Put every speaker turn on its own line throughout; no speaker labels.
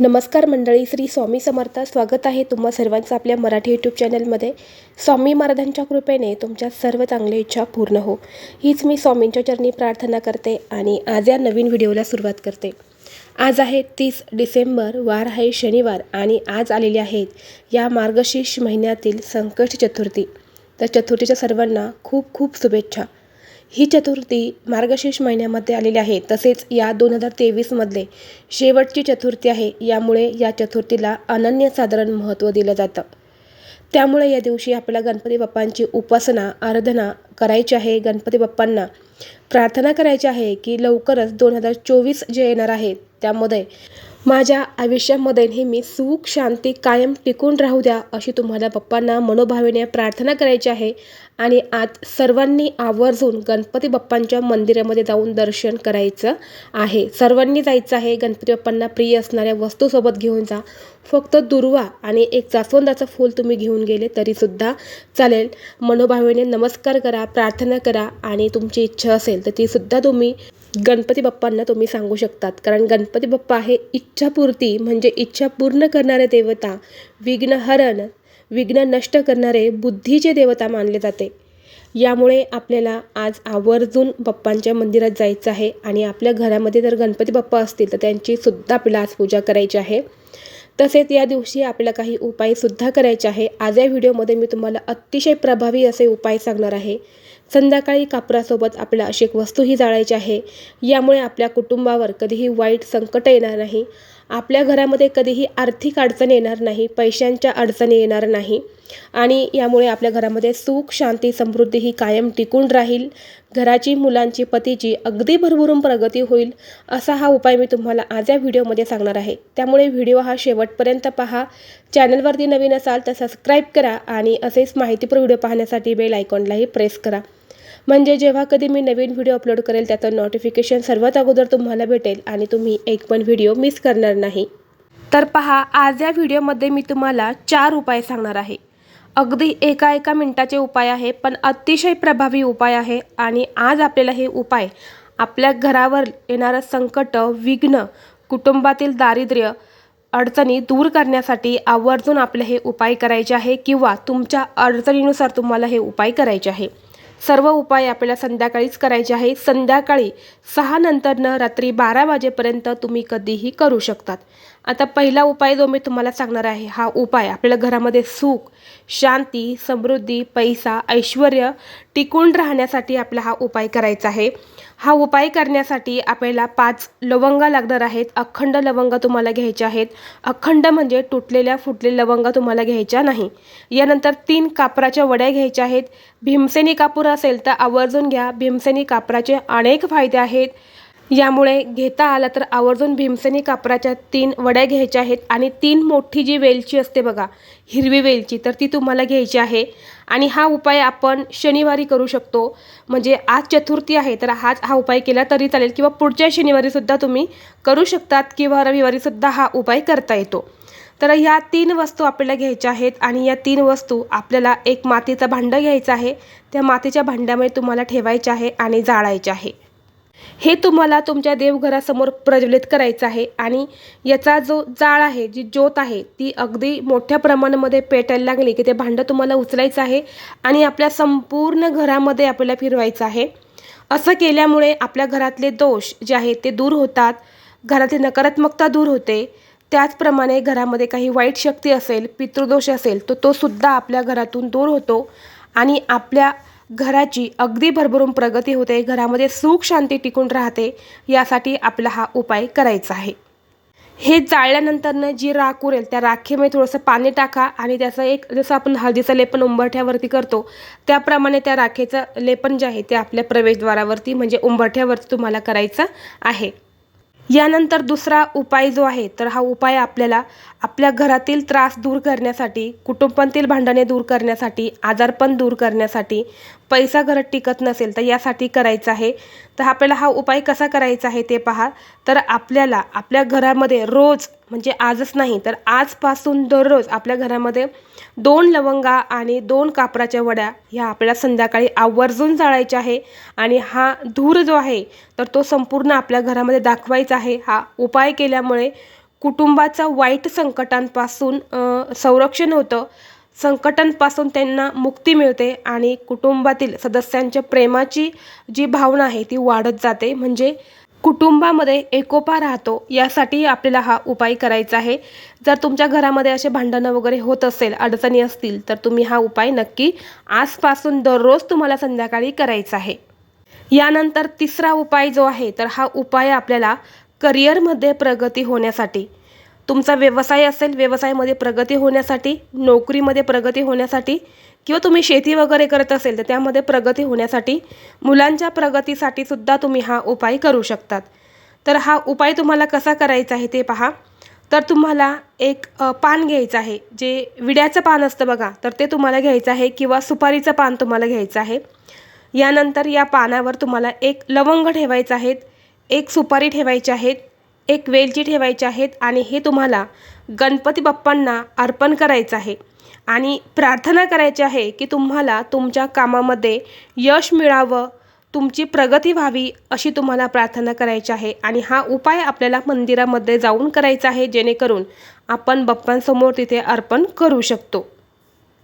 नमस्कार मंडळी श्री स्वामी समर्थ. स्वागत आहे तुम्हा सर्वांचं आपल्या मराठी यूट्यूब चॅनलमध्ये स्वामी महाराजांच्या कृपेने तुमच्या सर्व चांगल्या इच्छा पूर्ण हो. हीच मी स्वामींच्या चरणी प्रार्थना करते आणि आज या नवीन व्हिडिओला सुरुवात करते. आज आहे तीस डिसेंबर वार आहे शनिवार आणि आज आलेले आहेत या मार्गशीर्ष महिन्यातील संकष्ट चतुर्थी. तर चतुर्थीच्या सर्वांना खूप खूप शुभेच्छा. ही चतुर्थी मार्गशीर्ष महिन्यामध्ये आलेली आहे. तसेच या दोन हजार तेवीसमधले शेवटची चतुर्थी आहे. यामुळे या चतुर्थीला अनन्यसाधारण महत्त्व दिलं जातं. त्यामुळे या दिवशी आपल्याला गणपती बाप्पांची उपासना आराधना करायची आहे. गणपती बाप्पांना प्रार्थना करायची आहे की लवकरच दोन हजार चोवीस जे येणार आहे त्यामध्ये माझ्या आयुष्यामध्ये नेहमी सुख शांती कायम टिकून राहू द्या अशी तुम्हाला बाप्पांना मनोभावेने प्रार्थना करायची आहे. आणि आज सर्वांनी आवर्जून गणपती बाप्पांच्या मंदिरामध्ये जाऊन दर्शन करायचं आहे. सर्वांनी जायचं आहे. गणपती बाप्पांना प्रिय असणाऱ्या वस्तूसोबत घेऊन जा. फक्त दुर्वा आणि एक जास्वंदाचं फूल तुम्ही घेऊन गेले तरीसुद्धा चालेल. मनोभावेने नमस्कार करा प्रार्थना करा आणि तुमची इच्छा असेल तर तीसुद्धा तुम्ही गणपती बाप्पांना तुम्ही सांगू शकतात. कारण गणपती बाप्पा हे इच्छापूर्ती म्हणजे इच्छा पूर्ण करणारे देवता विघ्नहरण विघ्न नष्ट करणारे बुद्धीचे देवता मानले जाते. यामुळे आपल्याला आज आवर्जून बाप्पांच्या मंदिरात जायचं आहे आणि आपल्या घरामध्ये जर गणपती बाप्पा असतील तर त्यांची सुद्धा आपल्याला आज पूजा करायची आहे. तसेच या दिवशी आपल्याला काही उपायसुद्धा करायचे आहे. आज या व्हिडिओमध्ये मी तुम्हाला अतिशय प्रभावी असे उपाय सांगणार आहे. संध्याकाळी कापरासोबत आपल्याला अशी एक वस्तूही जाळायची आहे. यामुळे आपल्या कुटुंबावर कधीही वाईट संकट येणार नाही. आपल्या घरामध्ये कधीही आर्थिक अडचण येणार नाही पैशांच्या अडचणी येणार नाही आणि यामुळे आपल्या घरामध्ये सुख शांती समृद्धी ही कायम टिकून राहील. घराची मुलांची पतीची अगदी भरभरून प्रगती होईल असा हा उपाय मी तुम्हाला आज या व्हिडिओमध्ये सांगणार आहे. त्यामुळे व्हिडिओ हा शेवटपर्यंत पहा. चॅनलवरती नवीन असाल तर सबस्क्राईब करा आणि असेच माहितीपूर व्हिडिओ पाहण्यासाठी बेल आयकॉनलाही प्रेस करा. म्हणजे जेव्हा कधी मी नवीन व्हिडिओ अपलोड करेल त्याचं नोटिफिकेशन सर्वात अगोदर तुम्हाला भेटेल आणि तुम्ही एक पण व्हिडिओ मिस करणार नाही. तर पहा आज या व्हिडिओमध्ये मी तुम्हाला चार उपाय सांगणार आहे. अगदी एका एका मिनटाचे उपाय आहे पण अतिशय प्रभावी उपाय आहे आणि आज आपल्याला हे उपाय आपल्या घरावर येणारं संकट विघ्न कुटुंबातील दारिद्र्य अडचणी दूर करण्यासाठी आवर्जून आपले हे उपाय करायचे आहे किंवा तुमच्या अडचणीनुसार तुम्हाला हे उपाय करायचे आहे. सर्व उपाय आपल्याला संध्याकाळीच करायचे आहे संध्याकाळी सहा नंतरनं रात्री बारा वाजेपर्यंत तुम्ही कधीही करू शकतात. आता पहिला उपाय जो मी तुम्हाला सांगणार आहे हा उपाय आपल्याला घरामध्ये सुख शांती समृद्धी पैसा ऐश्वर टिकून राहण्यासाठी आपला हा उपाय करायचा आहे. हा उपाय करण्यासाठी आपल्याला पाच लवंगा लागणार आहेत. अखंड लवंगा तुम्हाला घ्यायच्या आहेत. अखंड म्हणजे तुटलेल्या फुटलेल्या लवंगा तुम्हाला घ्यायच्या नाही. यानंतर तीन कापराच्या वड्या घ्यायच्या आहेत. भीमसेनी कापूर असेल तर आवर्जून घ्या. भीमसेनी कापराचे अनेक फायदे आहेत. यामुळे घेता आला तर आवर्जून भीमसेनी कापराच्या तीन वड्या घ्यायच्या आहेत आणि तीन मोठी जी वेलची असते बघा हिरवी वेलची तर ती तुम्हाला घ्यायची आहे. आणि हा उपाय आपण शनिवारी करू शकतो. म्हणजे आज चतुर्थी आहे तर आज हा उपाय केला तरी चालेल किंवा पुढच्या शनिवारीसुद्धा तुम्ही करू शकतात किंवा रविवारीसुद्धा हा उपाय करता येतो. तर ह्या तीन वस्तू आपल्याला घ्यायच्या आहेत आणि या तीन वस्तू आपल्याला एक मातीचं भांडं घ्यायचं आहे. त्या मातीच्या भांड्यामध्ये तुम्हाला ठेवायचं आहे आणि जाळायचं आहे. हे तुम्हाला तुमच्या देवघरासमोर प्रज्वलित करायचं आहे आणि याचा जो जाळ आहे जी ज्योत आहे ती अगदी मोठ्या प्रमाणामध्ये पेटायला लागली की ते भांडं तुम्हाला उचलायचं आहे आणि आपल्या संपूर्ण घरामध्ये आपल्याला फिरवायचं आहे. असं केल्यामुळे आपल्या घरातले दोष जे आहेत ते दूर होतात. घरातली नकारात्मकता दूर होते. त्याचप्रमाणे घरामध्ये काही वाईट शक्ती असेल पितृदोष असेल तर तो सुद्धा आपल्या घरातून दूर होतो आणि आपल्या घराची अगदी भरभरून प्रगती होते घरामध्ये सुख शांती टिकून राहते यासाठी आपला हा उपाय करायचा आहे. हे जाळल्यानंतरनं जी राख उरेल त्या राखेमध्ये थोडंसं पाणी टाका आणि त्याचं एक जसं आपण हळदीचं लेपन उंबरठ्यावरती करतो त्याप्रमाणे त्या राखेचं लेपन जे आहे ते आपल्या प्रवेशद्वारावरती म्हणजे उंबरठ्यावरती तुम्हाला करायचं आहे. यानंतर दुसरा उपाय जो आहे तर हा उपाय आपल्याला आपल्या घरातील त्रास दूर करण्यासाठी कुटुंबातील भांडणे दूर करण्यासाठी आजारपण दूर करण्यासाठी पैसा घरात टिकत नसेल तर यासाठी करायचं आहे. तर आपल्याला हा उपाय कसा करायचा आहे ते पहा. तर आपल्याला आपल्या घरामध्ये रोज म्हणजे आजच नाही तर आजपासून दररोज आपल्या घरामध्ये दोन लवंगा आणि दोन कापराच्या वड्या ह्या आपल्याला संध्याकाळी आवर्जून जाळायच्या आहे. आणि हा धूर जो आहे तर तो संपूर्ण आपल्या घरामध्ये दाखवायचा आहे. हा उपाय केल्यामुळे कुटुंबाचं वाईट संकटांपासून संरक्षण होतं. संकटांपासून त्यांना मुक्ती मिळते आणि कुटुंबातील सदस्यांच्या प्रेमाची जी भावना आहे ती वाढत जाते. म्हणजे कुटुंबामध्ये एकोपा राहतो यासाठी आपल्याला हा उपाय करायचा आहे. जर तुमच्या घरामध्ये असे भांडणं वगैरे होत असेल अडचणी असतील तर तुम्ही हा उपाय नक्की आजपासून दररोज तुम्हाला संध्याकाळी करायचा आहे. यानंतर तिसरा उपाय जो आहे तर हा उपाय आपल्याला करिअरमध्ये प्रगती होण्यासाठी तुमचा व्यवसाय असेल व्यवसायामध्ये प्रगती होण्यासाठी नोकरीमध्ये प्रगती होण्यासाठी किंवा तुम्ही शेती वगैरे करत असेल तर त्यामध्ये प्रगती होण्यासाठी मुलांच्या प्रगतीसाठी सुद्धा तुम्ही हा उपाय करू शकतात. तर हा उपाय तुम्हाला कसा करायचा आहे ते पहा. तर तुम्हाला एक पान घ्यायचं आहे जे विड्याचं पान असतं बघा तर ते तुम्हाला घ्यायचं आहे किंवा सुपारीचं पान तुम्हाला घ्यायचं आहे. यानंतर या पानावर तुम्हाला एक लवंग ठेवायचं आहेत एक सुपारी ठेवायची आहेत एक वेलची ठेवायची आहेत आणि हे तुम्हाला गणपती बाप्पांना अर्पण करायचं आहे. आणि प्रार्थना करायची आहे की तुम्हाला तुमच्या कामामध्ये यश मिळावं तुमची प्रगती व्हावी अशी तुम्हाला प्रार्थना करायची आहे. आणि हा उपाय आपल्याला मंदिरामध्ये जाऊन करायचा आहे जेणेकरून आपण बाप्पांसमोर तिथे अर्पण करू शकतो.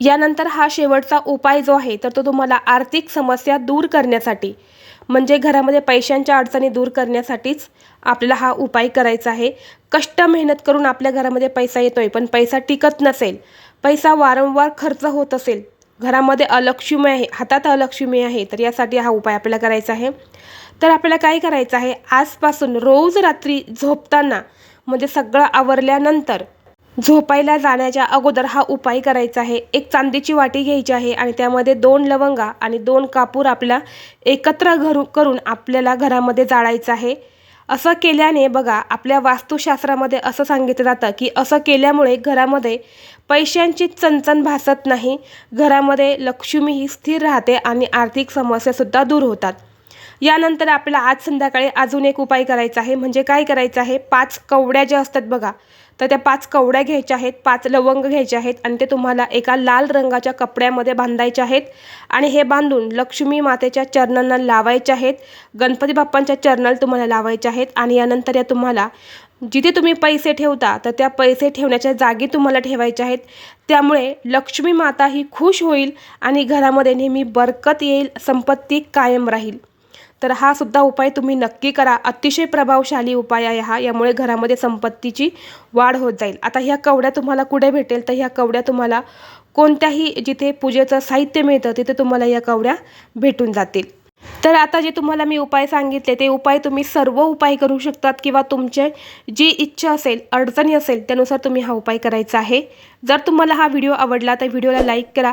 यानंतर हा शेवटचा उपाय जो आहे तर तो तुम्हाला आर्थिक समस्या दूर करण्यासाठी म्हणजे घरामध्ये पैशांच्या अडचणी दूर करण्यासाठीच आपल्याला हा उपाय करायचा आहे. कष्ट मेहनत करून आपल्या घरामध्ये पैसा येतो आहे पण पैसा टिकत नसेल पैसा वारंवार खर्च होत असेल घरामध्ये अलक्ष्मी आहे हातात अलक्ष्मी आहे तर यासाठी हा उपाय आपल्याला करायचा आहे. तर आपल्याला काय करायचं आहे? आजपासून रोज रात्री झोपताना म्हणजे सगळं आवरल्यानंतर झोपायला जाण्याच्या अगोदर हा उपाय करायचा आहे. एक चांदीची वाटी घ्यायची आहे आणि त्यामध्ये दोन लवंगा आणि दोन कापूर आपल्या एकत्र घरू करून आपल्याला घरामध्ये जाळायचं आहे. असं केल्याने बघा आपल्या वास्तुशास्त्रामध्ये असं सांगितलं जातं की असं केल्यामुळे घरामध्ये पैशांची चणचण भासत नाही घरामध्ये लक्ष्मी ही स्थिर राहते आणि आर्थिक समस्यासुद्धा दूर होतात. यानंतर आपल्याला आज संध्याकाळी अजून एक उपाय करायचा आहे. म्हणजे काय करायचं आहे? पाच कवड्या ज्या असतात बघा तर त्या पाच कवड्या घ्यायच्या आहेत पाच लवंग घ्यायचे आहेत आणि ते तुम्हाला एका लाल रंगाच्या कपड्यामध्ये बांधायचे आहेत आणि हे बांधून लक्ष्मी मातेच्या चरणांना लावायचे आहेत. गणपती बाप्पांच्या चरणाला तुम्हाला लावायचे आहेत आणि यानंतर या तुम्हाला जिथे तुम्ही पैसे ठेवता तर त्या पैसे ठेवण्याच्या जागी तुम्हाला ठेवायचे आहेत. त्यामुळे लक्ष्मी माता ही खुश होईल आणि घरामध्ये नेहमी बरकत येईल संपत्ती कायम राहील. तर हा सुद्धा उपाय तुम्ही नक्की करा. अतिशय प्रभावशाली उपाय आहे हा. यामुळे घरामध्ये संपत्तीची वाढ होत जाईल. आता ह्या कवड्या तुम्हाला कुठे भेटेल? तर ह्या कवड्या तुम्हाला कोणत्याही जिथे पूजेचं साहित्य मिळतं तिथे तुम्हाला या कवड्या भेटून जातील. तर आता जे तुम्हाला मी उपाय सांगितले ते उपाय तुम्ही सर्व उपाय करू शकतात किंवा तुमचे जी इच्छा असेल अडचणी असेल त्यानुसार तुम्ही हा उपाय करायचा आहे. जर तुम्हाला हा व्हिडिओ आवडला तर व्हिडिओला लाईक करा.